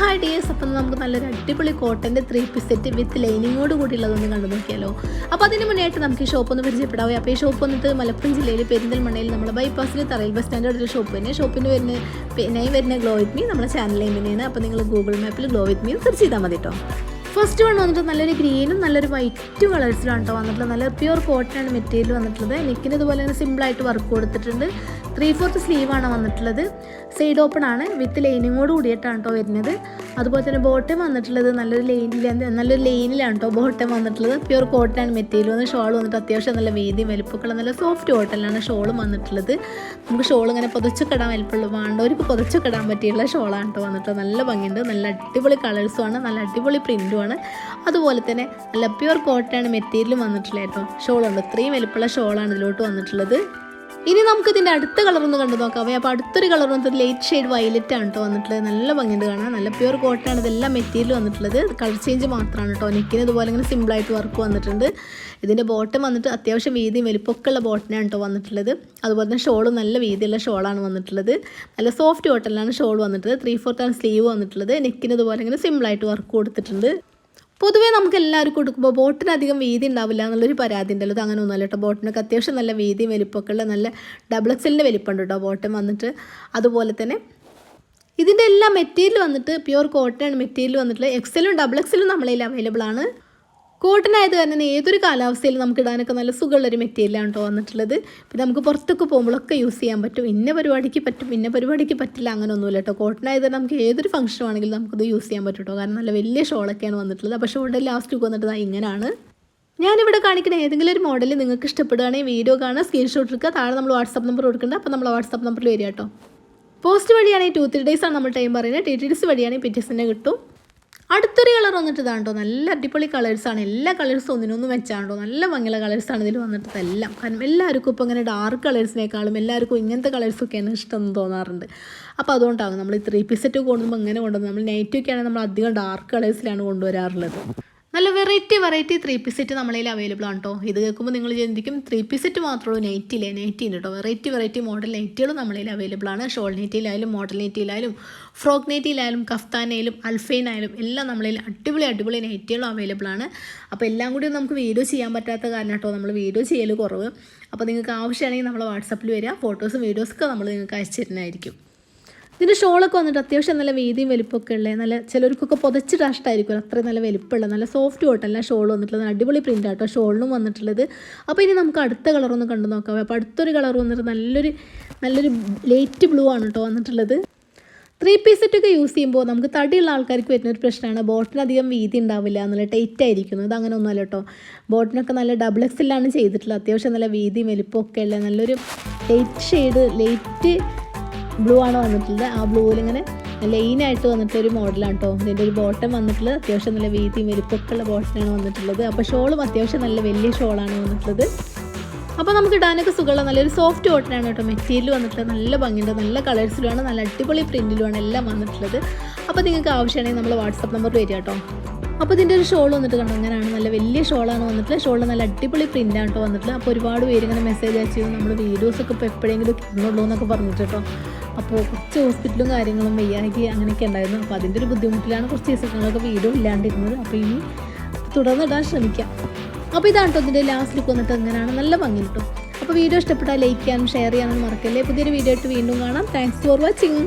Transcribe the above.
Hi dears അപ്പം നമുക്ക് നല്ലൊരു അടിപൊളി കോട്ടന്റെ ത്രീ പീസ് സെറ്റ് വിത്ത് ലൈനിങ്ങോട് കൂടിയുള്ളതൊന്ന് കണ്ടു നോക്കിയാലോ. അപ്പോൾ അതിന് മുന്നേയായിട്ട് നമുക്ക് ഈ ഷോപ്പ് ഒന്ന് പരിചയപ്പെടാവേ. അപ്പോൾ ഈ ഷോപ്പ് വന്നിട്ട് മലപ്പുറം ജില്ലയിൽ പെരിന്തൽമണ്ണയിൽ നമ്മുടെ ബൈപ്പാസിൽ തറയിൽ ബസ് സ്റ്റാൻഡ് ഒരു ഷോപ്പ് തന്നെ. ഷോപ്പിന് വരുന്ന പിന്നെ വരുന്ന ഗ്ലോ വിത്ത് മീ നമ്മുടെ ചാനൽ എങ്ങനെയാണ് അപ്പോൾ നിങ്ങൾ ഗൂഗിൾ മാപ്പിൽ ഗ്ലോ വിത്ത് മീ സെർച്ച് ചെയ്താൽ മതി കേട്ടോ ഫസ്റ്റ് വൺ വന്നിട്ട് നല്ലൊരു ഗ്രീനും നല്ലൊരു വൈറ്റ് കളേഴ്സിലാണ് കേട്ടോ വന്നിട്ടുള്ളത്. നല്ല പ്യുർ കോട്ടൺ ആണ് മെറ്റീരിയൽ വന്നിട്ടുള്ളത്. നെക്കിന് ഇതുപോലെ തന്നെ സിമ്പിളായിട്ട് വർക്ക് കൊടുത്തിട്ടുണ്ട്. ത്രീ ഫോർത്ത് സ്ലീവാണ് വന്നിട്ടുള്ളത്. സൈഡ് ഓപ്പൺ ആണ്. വിത്ത് ലൈനിങ്ങോട് കൂടിയിട്ടാണ് കേട്ടോ വരുന്നത്. അതുപോലെ തന്നെ ബോട്ടം വന്നിട്ടുള്ളത് നല്ലൊരു ലൈനിൽ നല്ലൊരു ലൈനിലാണ് കേട്ടോ ബോട്ടം വന്നിട്ടുള്ളത്. പ്യുവർ കോട്ടൺ മെറ്റീരിയൽ വന്ന് ഷോൾ വന്നിട്ട് അത്യാവശ്യം നല്ല വേദി വലുപ്പൊക്കെ നല്ല സോഫ്റ്റ് കോട്ടണിലാണ് ഷോളും വന്നിട്ടുള്ളത്. നമുക്ക് ഷോൾ ഇങ്ങനെ പുതച്ചൊക്കെ ഇടാൻ വലിപ്പമുള്ളൂ വേണ്ടവർക്ക് കിടാൻ പറ്റിയുള്ള ഷോളാണ് കേട്ടോ വന്നിട്ട് നല്ല ഭംഗിയുണ്ട് നല്ല അടിപൊളി കളേഴ്സും ആണ് നല്ല അടിപൊളി പ്രിന്റും ആണ്. അതുപോലെ തന്നെ നല്ല പ്യുവർ കോട്ടൺ മെറ്റീരിയലും വന്നിട്ടുള്ളത് കേട്ടോ ഷോളുണ്ട് ഇത്രയും വലുപ്പമുള്ള ഷോളാണ് ഇതിലോട്ട് വന്നിട്ടുള്ളത്. ഇനി നമുക്ക് ഇതിന്റെ അടുത്ത കളർ ഒന്ന് കണ്ടു നോക്കാം. അപ്പോൾ അടുത്തൊരു കളർ വന്നിട്ട് ലൈറ്റ് ഷെയ്ഡ് വയലറ്റ് ആണ് കേട്ടോ വന്നിട്ടുള്ളത്. നല്ല ഭംഗിയുണ്ട് കാണാൻ. നല്ല പ്യൂർ കോട്ടൺ ആണ് ഇതെല്ലാം മെറ്റീരിയൽ വന്നിട്ടുള്ളത്. കളർ ചേഞ്ച് മാത്രമാണ് കേട്ടോ നെക്കിന് ഇതുപോലെ ഇങ്ങനെ സിമ്പിളായിട്ട് വർക്ക് വന്നിട്ടുണ്ട്. ഇതിന്റെ ബോട്ടം വന്നിട്ട് അത്യാവശ്യം വീതിയും വലിപ്പമൊക്കെ ഉള്ള ബോട്ടനാണ് കേട്ടോ വന്നിട്ടുള്ളത്. അതുപോലെ തന്നെ ഷോളും നല്ല വീതിയുള്ള ഷോളാണ് വന്നിട്ടുള്ളത്. നല്ല സോഫ്റ്റ് കോട്ടണിലാണ് ഷോൾ വന്നിട്ടുള്ളത്. ത്രീ ഫോർത്താണ് സ്ലീവ് വന്നിട്ടുള്ളത്. നെക്കിന് ഇതുപോലെ ഇങ്ങനെ സിമ്പിളായിട്ട് വർക്ക് കൊടുത്തിട്ടുണ്ട്. പൊതുവേ നമുക്ക് എല്ലാവർക്കും കൊടുക്കുമ്പോൾ ബോട്ടിന് അധികം വീതി ഉണ്ടാവില്ല എന്നുള്ളൊരു പരാതി ഉണ്ടല്ലോ അത് അങ്ങനെ ഒന്നുമല്ല കേട്ടോ. ബോട്ടിനൊക്കെ അത്യാവശ്യം നല്ല വീതിയും വലിപ്പമൊക്കെ ഉള്ള നല്ല ഡബിൾ എക്സലിന്റെ വലിപ്പമുണ്ട് കേട്ടോ. ബോട്ടം വന്നിട്ട് അതുപോലെ തന്നെ ഇതിന്റെ എല്ലാ മെറ്റീരിയൽ വന്നിട്ട് പ്യുവർ കോട്ടൺ മെറ്റീരിയൽ വന്നിട്ടുള്ള എക്സലും ഡബിൾ എക്സലും നമ്മളതിൽ അവൈലബിൾ ആണ്. തന്നെ കാരണം ഏതൊരു കാലാവസ്ഥയിലും നമുക്ക് ഇടാനൊക്കെ നല്ല സുഖമുള്ളൊരു മെറ്റീരിയലാണ് കേട്ടോ വന്നിട്ടുള്ളത്. പിന്നെ നമുക്ക് പുറത്തൊക്കെ പോകുമ്പോഴൊക്കെ യൂസ് ചെയ്യാൻ പറ്റും. ഇന്ന പരിപാടിക്ക് പറ്റും ഇന്ന പരിപാടിക്ക് പറ്റില്ല അങ്ങനെ ഒന്നുമില്ല കേട്ടോ കോട്ടനായത് കാരണം നമുക്ക് ഏതൊരു ഫംഗ്ഷൻ ആണെങ്കിലും നമുക്കത് യൂസ് ചെയ്യാൻ പറ്റും കേട്ടോ കാരണം നല്ല വലിയ ഷോളൊക്കെയാണ് വന്നിട്ടുള്ളത്. പക്ഷേ ഇവിടെ ലാസ്റ്റ് വന്നിട്ട് ഇങ്ങനെയാണ് ഞാനിവിടെ കാണിക്കുന്ന ഏതെങ്കിലും ഒരു മോഡൽ നിങ്ങൾക്ക് ഇഷ്ടപ്പെടുകയാണെങ്കിൽ വീഡിയോ കാണുക സ്ക്രീൻഷോട്ട് എടുക്കുക. താഴെ നമ്മൾ വാട്സാപ്പ് നമ്പർ കൊടുക്കേണ്ട. അപ്പോൾ നമ്മൾ വാട്സാപ്പ് നമ്പറിൽ വരിക കേട്ടോ പോസ്റ്റ് വഴിയാണെങ്കിൽ ടു ത്രീ ഡേയ്സ് ആണ് നമ്മൾ ടൈം പറയുന്നത്. ടി ടി ഡിസ് വഴിയാണെങ്കിൽ പിറ്റേഴ്സിനെ കിട്ടും. അടുത്തൊരു കളർ വന്നിട്ട് ഇതാണ്ടോ നല്ല അടിപൊളി കളേഴ്സാണ് എല്ലാ കളേഴ്സും ഒന്നിനൊന്നും വെച്ചാണ്ടോ നല്ല ഭംഗിയുള്ള കളേഴ്സാണ് ഇതിൽ വന്നിട്ട് എല്ലാം കാരണം എല്ലാവർക്കും ഇപ്പോൾ ഇങ്ങനെ ഡാർക്ക് കളേഴ്സിനേക്കാളും എല്ലാവർക്കും ഇങ്ങനത്തെ കളേഴ്സൊക്കെയാണ് ഇഷ്ടം എന്ന് തോന്നാറുണ്ട്. അപ്പോൾ അതുകൊണ്ടാകും നമ്മൾ ഈ ത്രീ പീസ് സെറ്റ് കൊണ്ടുവരുമ്പോൾ ഇങ്ങനെ കൊണ്ടുവന്നത് നമ്മൾ നൈറ്റൊക്കെ ആണെങ്കിൽ നമ്മൾ അധികം ഡാർക്ക് കളേഴ്സിലാണ് കൊണ്ടുവരാറുള്ളത്. നല്ല variety variety three piece set നമ്മളതിൽ അവൈലബിൾ ആണ് കേട്ടോ ഇത് കേൾക്കുമ്പോൾ നിങ്ങൾ ചിന്തിക്കും ത്രീ പീസ് സെറ്റ് മാത്രമേ ഉള്ളൂ നൈറ്റില്ലേ നൈറ്റി കേട്ടോ വെറൈറ്റി വെറൈറ്റി മോഡൽ നൈറ്റികളും നമ്മളതിൽ അവൈലബിൾ ആണ്. ഷോൾ നൈറ്റിയിലായാലും മോഡൽ നൈറ്റിയിലായാലും ഫ്രോക്ക് നൈറ്റിയിലായാലും കഫ്താനായാലും അൽഫൈനായാലും എല്ലാം നമ്മളിൽ അടിപൊളി അടിപൊളി നൈറ്റികളും അവൈലബിൾ ആണ്. അപ്പോൾ എല്ലാം കൂടി നമുക്ക് വീഡിയോ ചെയ്യാൻ പറ്റാത്ത കാരണം കേട്ടോ നമ്മൾ വീഡിയോ ചെയ്യൽ കുറവ്. അപ്പോൾ നിങ്ങൾക്ക് ആവശ്യമാണെങ്കിൽ നമ്മൾ വാട്സപ്പിൽ വരിക ഫോട്ടോസും വീഡിയോസൊക്കെ നമ്മൾ നിങ്ങൾക്ക് അയച്ചു തരുന്നതായിരിക്കും. ഇതിന്റെ ഷോളൊക്കെ വന്നിട്ട് അത്യാവശ്യം നല്ല വീതിയും വലിപ്പമൊക്കെ ഉള്ളത് നല്ല ചിലർക്കൊക്കെ പുതച്ചിട്ട് ഇഷ്ടമായിരിക്കും അത്രയും നല്ല വലിപ്പമുള്ള നല്ല സോഫ്റ്റ് കോട്ടല്ല ഷോൾ വന്നിട്ടുള്ളത്. അടിപൊളി പ്രിന്റ് ആട്ടോ ഷോളിനും വന്നിട്ടുള്ളത്. അപ്പോൾ ഇനി നമുക്ക് അടുത്ത കളർ ഒന്ന് കണ്ടു നോക്കാം. അപ്പോൾ അടുത്തൊരു കളർ വന്നിട്ട് നല്ലൊരു നല്ലൊരു ലൈറ്റ് ബ്ലൂ ആണ് കേട്ടോ വന്നിട്ടുള്ളത്. ത്രീ പീസ് സെറ്റൊക്കെ യൂസ് ചെയ്യുമ്പോൾ നമുക്ക് തടിയുള്ള ആൾക്കാർക്ക് വരുന്ന ഒരു പ്രശ്നമാണ്. ബോട്ടിന് അധികം വീതി ഉണ്ടാവില്ല നല്ല ടൈറ്റ് ആയിരിക്കുന്നു. ഇത് അങ്ങനെ ഒന്നുമല്ല കേട്ടോ ബോട്ടിനൊക്കെ നല്ല ഡബിൾ എക്സിലാണ് ചെയ്തിട്ടുള്ളത്. അത്യാവശ്യം നല്ല വീതിയും വലിപ്പമൊക്കെ ഉള്ള നല്ലൊരു ലൈറ്റ് ഷെയ്ഡ് ലൈറ്റ് ബ്ലൂ ആണ് വന്നിട്ടുള്ളത്? ആ ബ്ലൂവിൽ ഇങ്ങനെ ലൈൻ ആയിട്ട് വന്നിട്ട് ഒരു മോഡലാണ് കേട്ടോ ഇതിന്റെ ഒരു ബോട്ടം വന്നിട്ടുള്ളത്. അത്യാവശ്യം നല്ല വീതിയും വലുപ്പൊക്കെയുള്ള ബോട്ടമാണ് വന്നിട്ടുള്ളത്. അപ്പോൾ ഷോളും അത്യാവശ്യം നല്ല വലിയ ഷോളാണ് വന്നിട്ടുള്ളത്. അപ്പോൾ നമുക്ക് ഇടാനൊക്കെ സുഖമുള്ള നല്ലൊരു സോഫ്റ്റ് കോട്ടനാണ് കേട്ടോ മെറ്റീരിയൽ വന്നിട്ടുള്ളത്. നല്ല ഭംഗിയുണ്ട്. നല്ല കളേഴ്സിലുമാണ് നല്ല അടിപൊളി പ്രിന്റിലുമാണ് എല്ലാം വന്നിട്ടുള്ളത്. അപ്പോൾ നിങ്ങൾക്ക് ആവശ്യമാണെങ്കിൽ നമ്മൾ വാട്സപ്പ് നമ്പർ വരിക കേട്ടോ അപ്പോൾ ഇതിന്റെ ഒരു ഷോൾ വന്നിട്ട് കണ്ടോ അങ്ങനെയാണ് നല്ല വലിയ ഷോളാണ് വന്നിട്ടുള്ളത്. ഷോളിൽ നല്ല അടിപൊളി പ്രിന്റാണ് കേട്ടോ വന്നിട്ടുള്ളത്. അപ്പോൾ ഒരുപാട് പേര് ഇങ്ങനെ മെസ്സേജ് അയച്ചു നമ്മൾ വീഡിയോസൊക്കെ ഇപ്പോൾ എപ്പോഴെങ്കിലും കിട്ടുന്നുള്ളൂ എന്നൊക്കെ പറഞ്ഞിട്ട് കേട്ടോ അപ്പോൾ കുറച്ച് ഹോസ്പിറ്റലും കാര്യങ്ങളും വയ്യാകി അങ്ങനെയൊക്കെ ഉണ്ടായിരുന്നു. അപ്പോൾ അതിന്റെ ഒരു ബുദ്ധിമുട്ടിലാണ് കുറച്ച് ദിവസങ്ങളൊക്കെ വീടും ഇല്ലാണ്ടിരുന്നത്. അപ്പോൾ ഇനി തുടർന്ന് ഇടാൻ ശ്രമിക്കാം. അപ്പോൾ ഇതാണ് കേട്ടോ ഇതിന്റെ ലാസ്റ്റ് ലുക്ക് വന്നിട്ട് എങ്ങനെയാണ്? നല്ല ഭംഗി കിട്ടും. അപ്പോൾ വീഡിയോ ഇഷ്ടപ്പെട്ടാൽ ലൈക്ക് ചെയ്യാനും ഷെയർ ചെയ്യാനും മറക്കല്ലേ? പുതിയൊരു വീഡിയോ ആയിട്ട് വീണ്ടും കാണാം. Thanks for watching